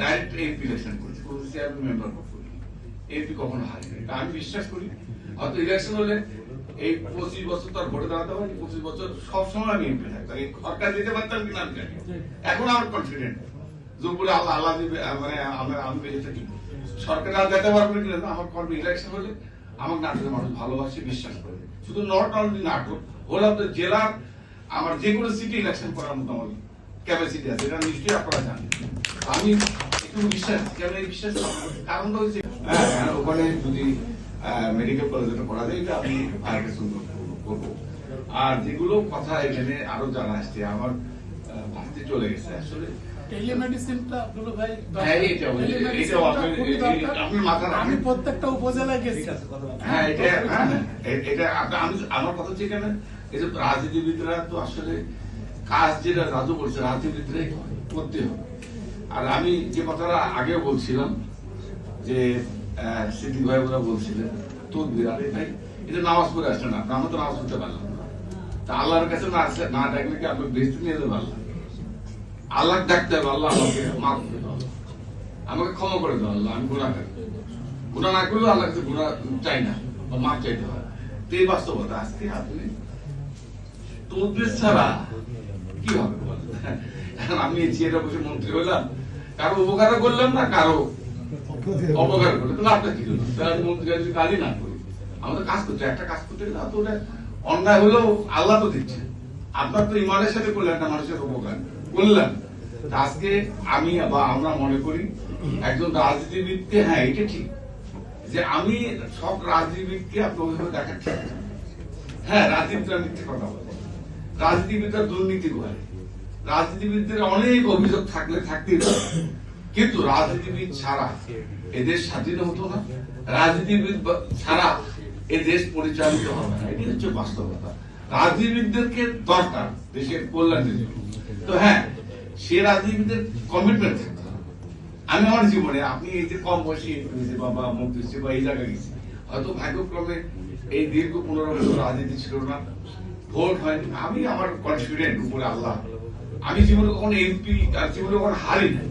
Direct election কোনো chairman member কখনো আমি বিশ্বাস করি। ইলেকশন হলে এই পঁচিশ বছর তো আর ভোটে দাঁড়াতে পঁচিশ বছর সবসময় আমি এমপি থাকতাম। সরকার দিতে পারতাম কিনা আমি জানি এখন আমার কনফিডেন্ট আল্লাহ আল্লাহ দিবে মানে আমরা আমি বেঁচে থাকি। সরকার আর কিনা আমার কর্মী ইলেকশন হলে আমার নাটকের মানুষ ভালোবাসে, বিশ্বাস করে। শুধু নট অনলি নাটক হলে তো জেলার, আমার যে কোনো সিটি ইলেকশন করার মতো আমার ক্যাপাসিটি আছে এটা নিশ্চয়ই আপনারা জানেন। আমি একটু বিশ্বাস কেন এই বিশ্বাস? কারণটা হচ্ছে হ্যাঁ, হ্যাঁ, ওখানে যদি মেডিকেল কলেজে করা যায় এটা আমি আরেকটা সুন্দর করব আর যেগুলো কথা এখানে আরও জানা আসছে আমার ভাবতে চলে গেছে আসলে। হ্যাঁ। আমি প্রত্যেকটা উপজেলায় গেছি। হ্যাঁ এটা হ্যাঁ আমার কথা হচ্ছে এখানে এই যে রাজনীতিবিদরা তো আসলে কাজ যেটা রাজু রাজনীতিবিদরাই করে, করতে হবে। আর আমি যে কথাটা আগেও বলছিলাম যে সিদ্দিক ভাই ওরা বলছিলেন তো বিরাটে ভাই এটা নামাজ পড়ে আসলে না আমরা তো নামাজ পড়তে পারলাম তা আল্লাহর কাছে না আসলে না ডাকলে কি আপনি বেস্ট নিয়ে যেতে পারলাম? আল্লাহ ডাকতে হবে আল্লাহ আমাকে মাফ করে দাও। আমাকে ক্ষমা করে দাও আল্লাহ আমি গুণা করি। গুণা না করলেও আল্লাহ কাছে গুণা চাই না বা মাপ চাইতে হয়। তো এই বাস্তবতা আজকে আপনি তদবির ছাড়া কি হবে? এখন আমি চেয়ারে বসে মন্ত্রী হলাম। কারও উপকার করলাম না, কারও অপকার করলাম। তাহলে কি মন্ত্রী কাজই না করি। আমাদের কাজ করতে একটা কাজ করতে গেলে তো ওটা অন্যায় হলেও আল্লাহ তো দিচ্ছে। আপনার তো ইমানের সাথে করলেন একটা মানুষের উপকার। করলেন। আজকে আমি বা আমরা মনে করি, একজন রাজনীতিবিদকে হ্যাঁ এটা ঠিক। যে আমি সব রাজনীতিবিদকে আপনি ওইভাবে দেখা। হ্যাঁ রাজনীতিরা মিথ্যে কথা বলে। রাজনীতিবিদরা দুর্নীতি করে। রাজনীতিবিদদের অনেক অভিযোগ থাকলে থাকতেই কিন্তু রাজনীতিবিদ ছাড়া এদেশ স্বাধীন হতো না। রাজনীতিবিদ ছাড়া এ দেশ পরিচালিত হবে না। এটি হচ্ছে বাস্তবতা। রাজনীতিবিদদেরকে দরকার দেশের কল্যাণের জন্য। তো হ্যাঁ সে রাজনীতিবিদের কমিটমেন্ট থাকতে আমি আমার জীবনে আপনি এই যে কম বয়সী হয়েছে বা বা মুক্তি বা এই জায়গায় গেছি, হয়তো ভাগ্যক্রমে এই দীর্ঘ পনেরো বছর রাজনীতি ছিল না। ভোট হয়নি আমি আমার কনফিডেন্ট উপরে আল্লাহ। আমি জীবনে কখনো এমপি আর জীবনে কখনো হারি না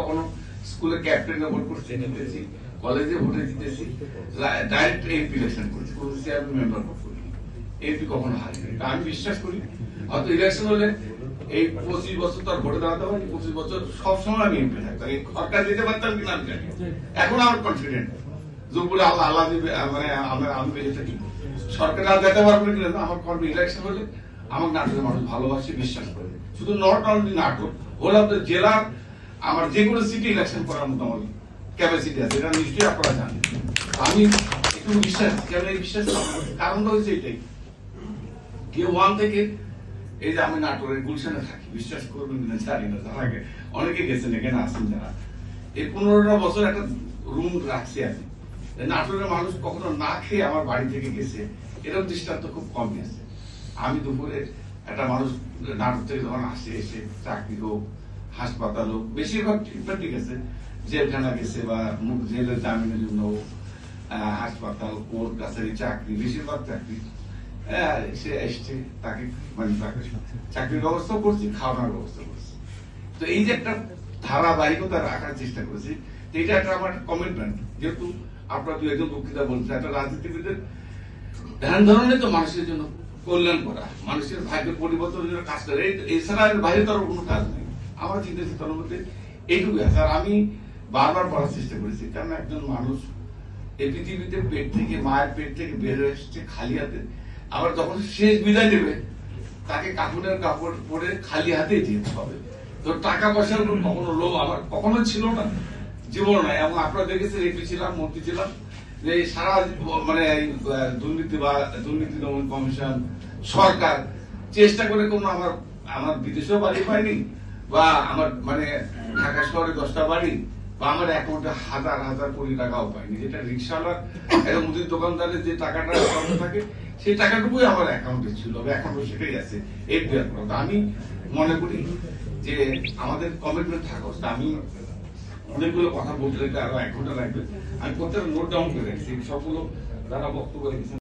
কখনো স্কুলে ক্যাপ্টেনে ভোট করতে জিতেছি কলেজে ভোটে জিতেছি ডাইরেক্ট এমপি ইলেকশন করেছি, কোনো চেয়ারম্যান মেম্বার ভোট করি এমপি কখনো হারি না আমি বিশ্বাস করি। হয়তো ইলেকশন হলে এই পঁচিশ বছর তো আর ভোটে দাঁড়াতে পারি পঁচিশ বছর সবসময় আমি এমপি থাকতাম। এই সরকার দিতে পারতাম কিনা আমি জানি এখন আমার কনফিডেন্ট জোরপুরে আল্লাহ আল্লাহ দিবে মানে আমি বেঁচে থাকি সরকার আর যেতে পারবে কিনা না, আমার কর্মী ইলেকশন হলে আমার নাটকের মানুষ ভালোবাসে বিশ্বাস করে। শুধু নট অনলি নাটক হলে আপনার জেলার আমার যে কোনো সিটি ইলেকশন করার মতো আমার ক্যাপাসিটি আছে। এটা নিশ্চয়ই আপনারা জানেন। আমি একটু বিশ্বাস কেন এই বিশ্বাস? এটাই। কেউ ওয়ান থেকে এই যে আমি নাটোরের গুলশানে থাকি বিশ্বাস করবেন কিনা জানি না অনেকে গেছেন এখানে আসেন যারা। এই পনেরোটা বছর একটা রুম রাখছি আমি। নাটোরের মানুষ কখনো না খেয়ে আমার বাড়ি থেকে গেছে। এরকম দৃষ্টান্ত খুব কমই আছে। আমি দুপুরে একটা মানুষ নাটোর থেকে যখন আসে এসে চাকরি হোক হাসপাতাল হোক বেশিরভাগ ঠিকঠাক ঠিক আছে। জেলখানা গেছে বা মুখ জেলের জামিনের জন্য হাসপাতাল কোর্ট কাছারি চাকরি বেশিরভাগ চাকরি। হ্যাঁ, সে এসছে তাকে মানে তাকে চাকরির ব্যবস্থা করছি খাওয়ানোর ব্যবস্থা করছি। তো এই যে একটা ধারাবাহিকতা রাখার চেষ্টা করেছি এটা একটা আমার কমিটমেন্ট যেহেতু একজন বক্তৃতা বলছেন, একটা রাজনীতিবিদের ধ্যান ধরনের তো মানুষের জন্য কল্যাণ করা, মানুষের ভাগ্য পরিবর্তনের জন্য কাজ করে। এছাড়া এর বাইরে তো আর কোনো কাজ নেই। আমার চিন্তা মধ্যে এইটুকু আছে। আর আমি বারবার পড়ার চেষ্টা করেছি কারণ একজন মানুষ এই পৃথিবীতে পেট থেকে মায়ের পেট থেকে বের এসছে খালি হাতে, আবার যখন শেষ বিদায় দেবে, তাকে কাপড়ের কাপড় পরে খালি হাতে যেতে হবে। তো টাকা পয়সার কখনো লোভ আমার কখনো ছিল না। জীবন নাই। এবং আপনারা দেখেছেন এমপি ছিলাম, মন্ত্রী ছিলাম। যে সারা মানে দুর্নীতি বা দুর্নীতি দমন কমিশন সরকার চেষ্টা করে কোনো আমার আমার বিদেশেও বাড়ি পাইনি বা আমার মানে ঢাকা শহরে দশটা বাড়ি, বা আমার অ্যাকাউন্টে হাজার হাজার কোটি টাকাও পাইনি যেটা রিক্সাওয়ালার একটা মুদির দোকানদারের যে টাকাটা অ্যাকাউন্টে থাকে, সেই টাকাটুকুই আমার অ্যাকাউন্টে ছিল এখনও সেটাই আছে তো আমি মনে করি যে আমাদের কমিটমেন্ট থাকা উচিত। আমি অনেকগুলো কথা বলতে আরও এক ঘণ্টা লাগবে। আমি প্রত্যেকটা নোট ডাউন করে রাখছি। সবগুলো যারা বক্তব্য রেখেছেন